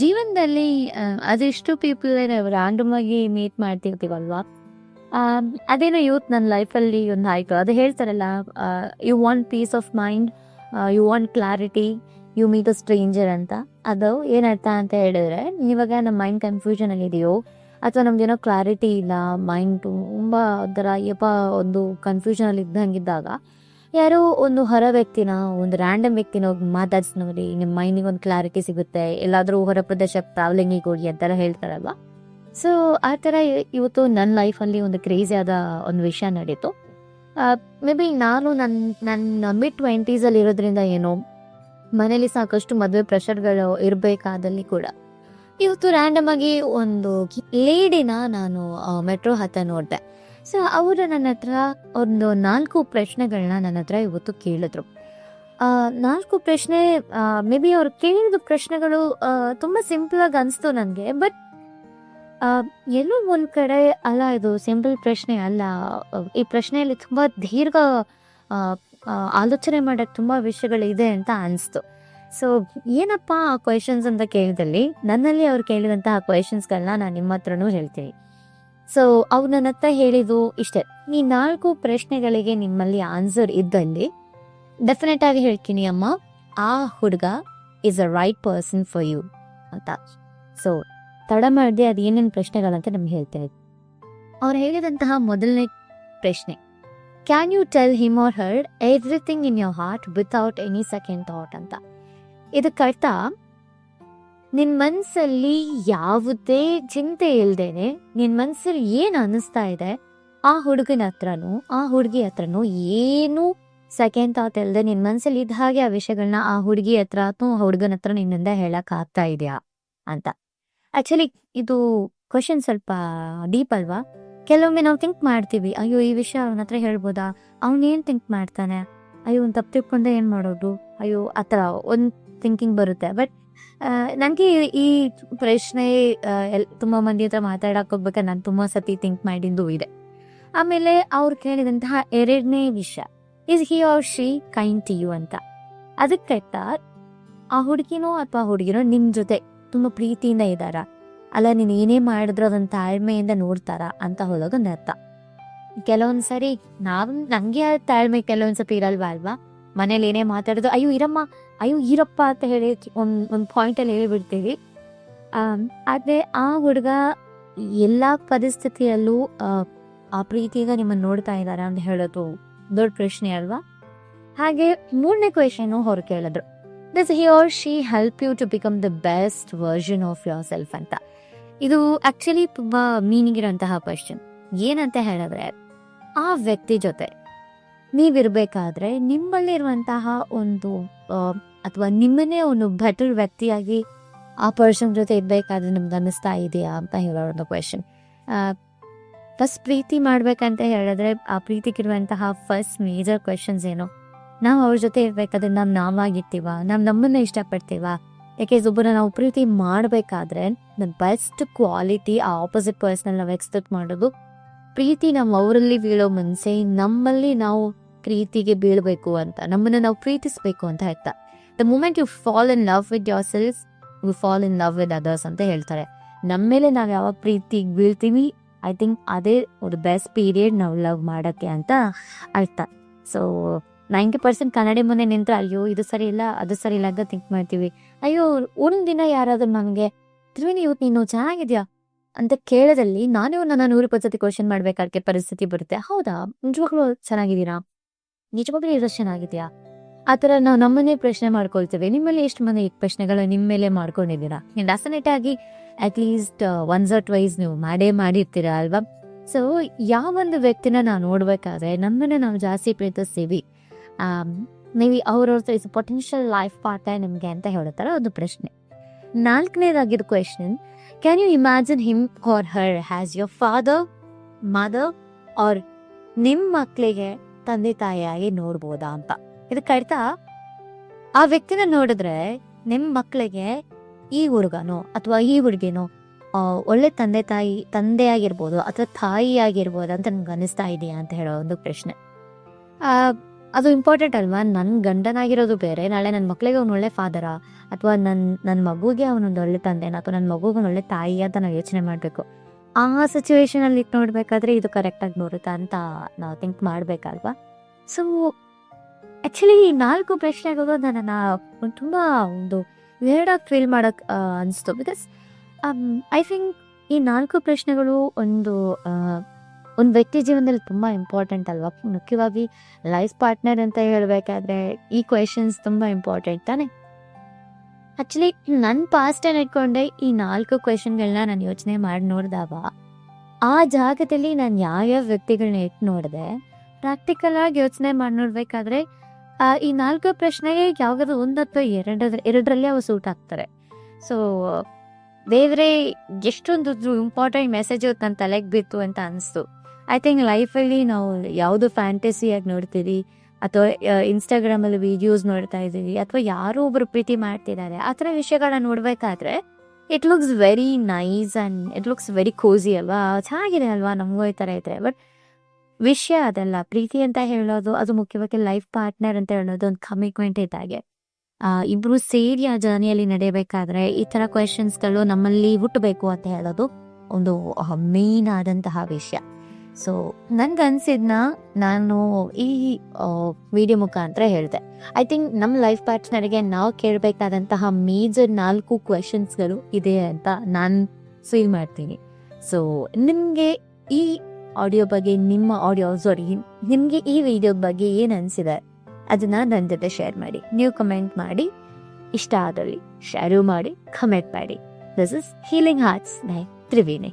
ಜೀವನದಲ್ಲಿ ಅದೆಷ್ಟು people random ಆಗಿ ಮೀಟ್ ಮಾಡ್ತಿರ್ತೀವಲ್ವಾ? ಅದೇನೋ ಯೂತ್ ನನ್ನ ಲೈಫಲ್ಲಿ ಒಂದು ಆಯ್ತು. ಅದು ಹೇಳ್ತಾರಲ್ಲ you want peace of mind you want clarity you meet a stranger ಅಂತ. ಅದು ಏನರ್ಥ ಅಂತ ಹೇಳಿದ್ರೆ, ಇವಾಗ ನಮ್ಮ ಮೈಂಡ್ ಕನ್ಫ್ಯೂಷನ್ ಅಲ್ಲಿ ಇದೆಯೋ, ಅಥವಾ ನಮ್ದೇನೋ ಕ್ಲಾರಿಟಿ ಇಲ್ಲ ಮೈಂಡ್ ತುಂಬ ಒಂಥರ, ಯಪ್ಪ, ಒಂದು ಕನ್ಫ್ಯೂಷನ್ ಅಲ್ಲಿ ಇದ್ದಂಗಿದ್ದಾಗ ಯಾರೋ ಒಂದು ಹೊರ ವ್ಯಕ್ತಿನ, ಒಂದು ರ್ಯಾಂಡಮ್ ವ್ಯಕ್ತಿನ ಹೋಗಿ ಮಾತಾಡ್ಸ್ ನೋಡಿ ನಿಮ್ಮ ಮೈಂಡಿಗೆ ಒಂದು ಕ್ಲಾರಿಟಿ ಸಿಗುತ್ತೆ. ಎಲ್ಲಾದರೂ ಹೊರ ಪ್ರದೇಶಕ್ಕೆ ಟ್ರಾವೆಲಿಂಗಿಗೆ ಹೋಗಿ ಅಂತೆಲ್ಲ ಹೇಳ್ತಾರಲ್ವ? ಸೊ ಆ ಥರ ಇವತ್ತು ನನ್ನ ಲೈಫಲ್ಲಿ ಒಂದು ಕ್ರೇಜಿ ಆದ ಒಂದು ವಿಷಯ ನಡೀತು. ಮೇ ಬಿ ನಾನು ನನ್ನ ನನ್ನ ಮಿಡ್ ಟ್ವೆಂಟೀಸಲ್ಲಿ ಇರೋದ್ರಿಂದ ಏನೋ, ಮನೇಲಿ ಸಾಕಷ್ಟು ಮದುವೆ ಪ್ರೆಷರ್ಗಳು ಇರಬೇಕಾದಲ್ಲಿ ಕೂಡ, ಇವತ್ತು ರ್ಯಾಂಡಮ್ ಆಗಿ ಒಂದು ಲೇಡಿನ ನಾನು ಮೆಟ್ರೋ ಹತ್ತ ನೋಡಿದೆ. ಸೊ ಅವರು ನನ್ನ ಹತ್ರ ಒಂದು ನಾಲ್ಕು ಪ್ರಶ್ನೆಗಳನ್ನ ನನ್ನ ಹತ್ರ ಇವತ್ತು ಕೇಳಿದ್ರು. ನಾಲ್ಕು ಪ್ರಶ್ನೆ ಮೇ ಬಿ ಅವ್ರು ಕೇಳಿದ ಪ್ರಶ್ನೆಗಳು ತುಂಬ ಸಿಂಪಲ್ ಆಗಿ ಅನಿಸ್ತು ನನಗೆ ಬಟ್ ಎಲ್ಲೋ ಒಂದು ಕಡೆ ಅಲ್ಲ ಇದು ಸಿಂಪಲ್ ಪ್ರಶ್ನೆ ಅಲ್ಲ. ಈ ಪ್ರಶ್ನೆಯಲ್ಲಿ ತುಂಬಾ ದೀರ್ಘ ಆಲೋಚನೆ ಮಾಡೋಕ್ಕೆ ತುಂಬಾ ವಿಷಯಗಳಿದೆ ಅಂತ ಅನಿಸ್ತು. ಸೊ ಏನಪ್ಪ ಆ ಕ್ವೆಶನ್ಸ್ ಅಂತ ಕೇಳಿದಲ್ಲಿ, ನನ್ನಲ್ಲಿ ಅವ್ರು ಕೇಳಿದಂತಹ ಕ್ವೆಶನ್ಸ್ಗಳನ್ನ ನಾನು ನಿಮ್ಮ ಹತ್ರನೂ ಹೇಳ್ತೀನಿ. ಸೊ ಅವ್ರು ನನ್ನ ಹತ್ರ ಹೇಳಿದ್ದು ಇಷ್ಟೇ. ಈ ನಾಲ್ಕು ಪ್ರಶ್ನೆಗಳಿಗೆ ನಿಮ್ಮಲ್ಲಿ ಆನ್ಸರ್ ಇದ್ದಲ್ಲಿ ಡೆಫಿನೆಟ್ ಆಗಿ ಹೇಳ್ತೀನಿ ಅಮ್ಮ, ಆ ಹುಡುಗ is a right person for you ಅಂತ. ಸೊ ತಡ ಮಾಡಿದೆ ಅದು ಏನೇನು ಪ್ರಶ್ನೆಗಳಂತ ನಮ್ಗೆ ಹೇಳ್ತೇನೆ ಅವ್ರು ಹೇಳಿದಂತಹ ಮೊದಲನೇ ಪ್ರಶ್ನೆ can you tell him or her everything in your heart without any second thought ಅಂತ. ಇದಕ್ಕೆ ಅರ್ಥ ನಿನ್ ಮನ್ಸಲ್ಲಿ ಯಾವುದೇ ಚಿಂತೆ ಇಲ್ದೇನೆ ನಿನ್ ಮನ್ಸಲ್ಲಿ ಏನ್ ಅನಿಸ್ತಾ ಇದೆ, ಆ ಹುಡುಗನ ಹತ್ರನೂ, ಆ ಹುಡುಗಿ ಹತ್ರನೂ ಏನು ಸೆಕೆಂಡ್ ಥಾಟ್ ಇಲ್ಲದೆ ನಿನ್ ಮನ್ಸಲ್ಲಿ ಇದ್ದ ಹಾಗೆ ಆ ವಿಷಯಗಳನ್ನ ಆ ಹುಡುಗಿ ಹತ್ರ ಅಥವಾ ಹುಡುಗನ ಹತ್ರ ನಿನ್ನಿಂದ ಹೇಳಕ್ ಆಗ್ತಾ ಇದೆಯಾ ಅಂತ. ಆಕ್ಚುಲಿ ಇದು ಕ್ವಶನ್ ಸ್ವಲ್ಪ ಡೀಪ್ ಅಲ್ವಾ? ಕೆಲವೊಮ್ಮೆ ನಾವು ಥಿಂಕ್ ಮಾಡ್ತೀವಿ, ಅಯ್ಯೋ, ಈ ವಿಷಯ ಅವನ ಹತ್ರ ಹೇಳ್ಬೋದಾ? ಅವನೇನ್ ಥಿಂಕ್ ಮಾಡ್ತಾನೆ? ಅಯ್ಯೋ, ಒಂದು ತಪ್ಪು ತಿಳ್ಕೊಂಡೆ ಏನ್ ಮಾಡೋದು? ಅಯ್ಯೋ, ಆ ಥರ ಒಂದ್ ಥಿಂಕಿಂಗ್ ಬರುತ್ತೆ. ಬಟ್ ನನಗೆ ಈ ಪ್ರಶ್ನೆ ತುಂಬ ಮಂದಿ ಹತ್ರ ಮಾತಾಡಕ್ಕೆ ಹೋಗ್ಬೇಕಾದ್ರೆ ನಾನು ತುಂಬಾ ಸತಿ ಥಿಂಕ್ ಮಾಡಿದ್ದು ಇದೆ. ಆಮೇಲೆ ಅವ್ರು ಕೇಳಿದಂತಹ ಎರಡನೇ ವಿಷಯ is he or she kind to you ಅಂತ. ಅದಕ್ಕೆ ಆ ಹುಡುಗಿನೋ ಅಥವಾ ಹುಡುಗಿನೋ ನಿಮ್ಮ ಜೊತೆ ತುಂಬಾ ಪ್ರೀತಿಯಿಂದ ಇದ್ದಾರ? ಅಲ್ಲ, ನೀನು ಏನೇ ಮಾಡಿದ್ರು ಅದನ್ನ ತಾಳ್ಮೆಯಿಂದ ನೋಡ್ತಾರ? ಅಂತ ಹೋದಾಗ ಅರ್ಥ ಅರ್ಥ. ಕೆಲವೊಂದ್ಸರಿ ನಾವ್, ನಂಗೆ ತಾಳ್ಮೆ ಕೆಲವೊಂದ್ಸತಿ ಇರಲ್ವಾ ಅಲ್ವಾ? ಮನೇಲಿ ಏನೇ ಮಾತಾಡೋದು ಅಯ್ಯೋ, ಇರಮ್ಮ ಅಯ್ಯೋ ಈರಪ್ಪ ಅಂತ ಹೇಳಿ ಒಂದ್ ಒಂದ್ ಪಾಯಿಂಟ್ ಅಲ್ಲಿ ಹೇಳಿಬಿಡ್ತೀವಿ. ಆದ್ರೆ ಆ ಹುಡುಗ ಎಲ್ಲಾ ಪರಿಸ್ಥಿತಿಯಲ್ಲೂ ಆ, ಪ್ರೀತಿಗ ನಿಮ್ಮನ್ನ ನೋಡ್ತಾ ಇದ್ದಾರೆ ಅಂತ ಹೇಳೋದು ದೊಡ್ಡ ಪ್ರಶ್ನೆ ಅಲ್ವಾ? ಹಾಗೆ ಮೂರನೇ ಕ್ವೆಶನ್ ಅವ್ರು ಕೇಳಿದ್ರು. This he or she help you to become the best version of yourself ಅಂತ. ಇದು ಆಕ್ಚುಲಿ ತುಂಬಾ ಮೀನಿಂಗ್ ಇರೋಂತಹ ಕ್ವೆಶನ್ ಏನಂತ ಹೇಳಿದ್ರೆ ಆ ವ್ಯಕ್ತಿ ಜೊತೆ ನೀವಿರ್ಬೇಕಾದ್ರೆ ನಿಮ್ಮಲ್ಲಿರುವಂತಹ ಒಂದು ಅಥವಾ ನಿಮ್ಮನ್ನೇ ಒಂದು ಬೆಟರ್ ವ್ಯಕ್ತಿಯಾಗಿ ಆ ಪರ್ಸನ್ ಜೊತೆ ಇರ್ಬೇಕಾದ್ರೆ ನಿಮ್ಗೆ ಅನ್ನಿಸ್ತಾ ಇದೆಯಾ ಅಂತ ಹೇಳೋ ಒಂದು ಕ್ವೆಶನ್ ಫಸ್ಟ್ ಪ್ರೀತಿ ಮಾಡ್ಬೇಕಂತ ಹೇಳಿದ್ರೆ ಆ ಪ್ರೀತಿಗಿರುವಂತಹ ಫಸ್ಟ್ ಮೇಜರ್ ಕ್ವೆಶನ್ಸ್ ಏನು? ನಾವು ಅವ್ರ ಜೊತೆ ಇರ್ಬೇಕಾದ್ರೆ ನಾವು ನಾವಾಗಿರ್ತೀವ? ನಾವು ನಮ್ಮನ್ನ ಇಷ್ಟಪಡ್ತೀವ? ಯಾಕೆ ಒಬ್ಬರ ನಾವು ಪ್ರೀತಿ ಮಾಡಬೇಕಾದ್ರೆ ನನ್ನ ಬೆಸ್ಟ್ ಕ್ವಾಲಿಟಿ ಆ ಆಪೋಸಿಟ್ ಪರ್ಸನ್ ನಾವು ಎಕ್ಸ್ಪೆಕ್ಟ್ ಮಾಡೋದು ಪ್ರೀತಿ ನಮ್ಮ ಅವರಲ್ಲಿ ಬೀಳೋ ಮನ್ಸೆ ನಮ್ಮಲ್ಲಿ ನಾವು ಪ್ರೀತಿಗೆ ಬೀಳ್ಬೇಕು ಅಂತ, ನಮ್ಮನ್ನು ನಾವು ಪ್ರೀತಿಸಬೇಕು ಅಂತ ಹೇಳ್ತಾ the moment you fall in love with yourself you fall in love with others ಅಂತ ಹೇಳ್ತಾರೆ. ನಮ್ಮ ಮೇಲೆ ನಾವು ಯಾವಾಗ ಪ್ರೀತಿಗೆ ಬೀಳ್ತೀವಿ ಐ ಥಿಂಕ್ ಅದೇ ಒಂದು ಬೆಸ್ಟ್ ಪೀರಿಯಡ್ ನಾವು ಲವ್ ಮಾಡೋಕ್ಕೆ ಅಂತ ಅರ್ಥ. ಸೊ ನೈಂಟಿ ಪರ್ಸೆಂಟ್ ಕನ್ನಡಿ ಮುಂದೆ ನಿಂತ್ರೆ, ಅಯ್ಯೋ, ಇದು ಸರಿ ಇಲ್ಲ, ಅದು ಸರಿ ಇಲ್ಲ ಅಂತ ಥಿಂಕ್ ಮಾಡ್ತೀವಿ. ಅಯ್ಯೋ ಒಂದು ದಿನ ಯಾರಾದ್ರೂ ನಮಗೆ ತ್ರಿವೇಣಿ ಇವತ್ತು ನೀನು ಚೆನ್ನಾಗಿದ್ಯಾ? ಅಂತ ಕೇಳದಲ್ಲಿ ನಾನೇ ನನ್ನ ನೂರು ಇಪ್ಪತ್ತು ಕ್ವಶನ್ ಮಾಡ್ಬೇಕಾದ್ರೆ ಪರಿಸ್ಥಿತಿ ಬರುತ್ತೆ. ಹೌದಾ? ನಿಜವಾಗ್ಲೂ ಚೆನ್ನಾಗಿದ್ದೀರಾ? ನಿಜವಾಗ್ಲೂ ಇರೋ ಚೆನ್ನಾಗಿದ್ಯಾ ಆ ಥರ ನಾವು ನಮ್ಮನ್ನೇ ಪ್ರಶ್ನೆ ಮಾಡ್ಕೊಳ್ತೇವೆ. ನಿಮ್ಮಲ್ಲಿ ಎಷ್ಟು ಮಂದಿ ಈ ಪ್ರಶ್ನೆಗಳು ನಿಮ್ಮ ಮೇಲೆ ಮಾಡ್ಕೊಂಡಿದ್ದೀರಾ? ಡೆಫಿನೆಟ್ ಆಗಿ ಅಟ್ಲೀಸ್ಟ್ ಒನ್ಸ್ ಆರ್ ಟ್ವೈಸ್ ನೀವು ಮಾಡೇ ಮಾಡಿರ್ತೀರಾ ಅಲ್ವಾ? ಸೊ ಯಾವೊಂದು ವ್ಯಕ್ತಿನ ನಾವು ನೋಡ್ಬೇಕಾದ್ರೆ ನಮ್ಮನ್ನ ನಾವು ಜಾಸ್ತಿ ಪ್ರೀತಿಸ್ತೀವಿ. ನೀವು ಅವ್ರವ್ರ ಇಸ್ ಪೊಟೆನ್ಷಿಯಲ್ ಲೈಫ್ ಪಾರ್ಟ್ ನಿಮಗೆ ಅಂತ ಹೇಳ್ತಾರೆ ಒಂದು ಪ್ರಶ್ನೆ. ನಾಲ್ಕನೇದಾಗಿರೋ question can you imagine him or her has your father mother or ನಿಮ್ಮ ಮಕ್ಕಳಿಗೆ ತಂದೆ ತಾಯಿಯಾಗಿ ನೋಡ್ಬೋದಾ ಅಂತ? ಇದು ಕಡಿತ ಆ ವ್ಯಕ್ತಿನ ನೋಡಿದ್ರೆ ನಿಮ್ಮ ಮಕ್ಕಳಿಗೆ ಈ ಹುಡುಗನೋ ಅಥವಾ ಈ ಹುಡುಗಿನೋ ಒಳ್ಳೆ ತಂದೆ ತಾಯಿ ತಂದೆ ಆಗಿರ್ಬೋದು ಅಥವಾ ತಾಯಿ ಆಗಿರ್ಬೋದು ಅಂತ ನಮ್ಗೆ ಅನಿಸ್ತಾ ಇದೆಯಾ ಅಂತ ಹೇಳೋ ಒಂದು ಪ್ರಶ್ನೆ. ಅದು ಇಂಪಾರ್ಟೆಂಟ್ ಅಲ್ವಾ? ನನ್ನ ಗಂಡನಾಗಿರೋದು ಬೇರೆ, ನಾಳೆ ನನ್ನ ಮಕ್ಕಳಿಗೆ ಅವ್ನು ಒಳ್ಳೆ ಫಾದರಾ ಅಥವಾ ನನ್ನ ನನ್ನ ಮಗುಗೆ ಅವನೊಂದು ಒಳ್ಳೆ ತಂದೆನ ಅಥವಾ ನನ್ನ ಮಗುಗೆ ಒಳ್ಳೆ ತಾಯಿ ಅಂತ ನಾವು ಯೋಚನೆ ಮಾಡಬೇಕು. ಆ ಸಿಚುವೇಶನಲ್ಲಿ ನೋಡಬೇಕಾದ್ರೆ ಇದು ಕರೆಕ್ಟಾಗಿ ನೋಡುತ್ತಾ ಅಂತ ನಾವು ಥಿಂಕ್ ಮಾಡಬೇಕಲ್ವಾ? ಸೊ ಆ್ಯಕ್ಚುಲಿ ಈ ನಾಲ್ಕು ಪ್ರಶ್ನೆಗಳು ನನ್ನನ್ನು ತುಂಬ ಒಂದು ವೇರ್ಡಾಗಿ ಫೀಲ್ ಮಾಡೋಕ್ಕೆ ಅನಿಸ್ತು. ಬಿಕಾಸ್ ಐ ಥಿಂಕ್ ಈ ನಾಲ್ಕು ಪ್ರಶ್ನೆಗಳು ಒಂದು ಒಂದು ವ್ಯಕ್ತಿ ಜೀವನದಲ್ಲಿ ತುಂಬ ಇಂಪಾರ್ಟೆಂಟ್ ಅಲ್ವಾ? ಮುಖ್ಯವಾಗಿ ಲೈಫ್ ಪಾರ್ಟ್ನರ್ ಅಂತ ಹೇಳಬೇಕಾದ್ರೆ ಈ ಕ್ವೆಶನ್ಸ್ ತುಂಬ ಇಂಪಾರ್ಟೆಂಟ್ ತಾನೆ? ಆ್ಯಕ್ಚುಲಿ ನನ್ನ ಪಾಸ್ಟನ್ನು ಇಟ್ಕೊಂಡೆ ಈ ನಾಲ್ಕು ಕ್ವೆಶನ್ಗಳನ್ನ ನಾನು ಯೋಚನೆ ಮಾಡಿ ನೋಡಿದಾಗ, ಆ ಜಾಗದಲ್ಲಿ ನಾನು ಯಾವ್ಯಾವ ವ್ಯಕ್ತಿಗಳನ್ನ ಇಟ್ಟು ನೋಡಿದೆ ಪ್ರಾಕ್ಟಿಕಲ್ ಆಗಿ ಯೋಚನೆ ಮಾಡಿ ನೋಡ್ಬೇಕಾದ್ರೆ ಈ ನಾಲ್ಕು ಪ್ರಶ್ನೆಗೆ ಯಾವ್ದಾದ್ರು ಒಂದು ಅಥವಾ ಎರಡು ಎರಡರಲ್ಲಿ ಅವು ಸೂಟ್ ಆಗ್ತಾರೆ. ಸೊ ದೇವರೇ, ಎಷ್ಟೊಂದು ಇಂಪಾರ್ಟೆಂಟ್ ಮೆಸೇಜ್ ನನ್ನ ತಲೆಗೆ ಬಿತ್ತು ಅಂತ ಅನಿಸ್ತು. ಐ ಥಿಂಕ್ ಲೈಫಲ್ಲಿ ನಾವು ಯಾವುದು ಫ್ಯಾಂಟಸಿಯಾಗಿ ನೋಡ್ತೀವಿ, ಅಥವಾ ಇನ್ಸ್ಟಾಗ್ರಾಮಲ್ಲಿ ವಿಡಿಯೋಸ್ ನೋಡ್ತಾ ಇದ್ದೀವಿ, ಅಥವಾ ಯಾರೋ ಒಬ್ರು ಪ್ರೀತಿ ಮಾಡ್ತಿದ್ದಾರೆ, ಆ ಥರ ವಿಷಯಗಳನ್ನ ನೋಡಬೇಕಾದ್ರೆ it looks very nice and it looks very cosy ಅಲ್ವಾ? ಚೆನ್ನಾಗಿದೆ ಅಲ್ವಾ? ನಮಗೂ ಈ ಥರ ಇದ್ರೆ. ಬಟ್ ವಿಷಯ ಅದಲ್ಲ, ಪ್ರೀತಿ ಅಂತ ಹೇಳೋದು, ಅದು ಮುಖ್ಯವಾಗಿ ಲೈಫ್ ಪಾರ್ಟ್ನರ್ ಅಂತ ಹೇಳೋದು ಒಂದು ಕಮಿಟ್ಮೆಂಟ್ ಇದ್ದಾಗೆ ಇಬ್ರು ಸೇರಿ ಆ ಜರ್ನಿಯಲ್ಲಿ ನಡೆಯಬೇಕಾದ್ರೆ ಈ ಥರ ಕ್ವೆಶನ್ಸ್ಗಳು ನಮ್ಮಲ್ಲಿ ಹುಟ್ಟಬೇಕು ಅಂತ ಹೇಳೋದು ಒಂದು ಮೇನ್ ಆದಂತಹ ವಿಷಯ. ಸೊ ನನ್ಗೆ ಅನ್ಸಿದ್ನ ನಾನು ಈ ವಿಡಿಯೋ ಮುಖಾಂತರ ಹೇಳಿದೆ. ಐ ಥಿಂಕ್ ನಮ್ಮ ಲೈಫ್ ಪಾರ್ಟ್ನರ್ಗೆ ನಾವು ಕೇಳಬೇಕಾದಂತಹ ಮೇಜರ್ ನಾಲ್ಕು ಕ್ವೆಶನ್ಸ್ಗಳು ಇದೆ ಅಂತ ನಾನು ಫೀಲ್ ಮಾಡ್ತೀನಿ. ಸೊ ನಿಮಗೆ ಈ ಆಡಿಯೋ ಬಗ್ಗೆ, ನಿಮ್ಮ ಆಡಿಯೋ ಸಾರಿ ನಿಮಗೆ ಈ ವಿಡಿಯೋ ಬಗ್ಗೆ ಏನು ಅನಿಸಿದೆ ಅದನ್ನ ನನ್ನ ಜೊತೆ ಶೇರ್ ಮಾಡಿ. ನೀವು ಕಮೆಂಟ್ ಮಾಡಿ, ಇಷ್ಟ ಆದಲ್ಲಿ ಶೇರು ಮಾಡಿ ಕಮೆಂಟ್ ಮಾಡಿ. This is healing hearts by Triveni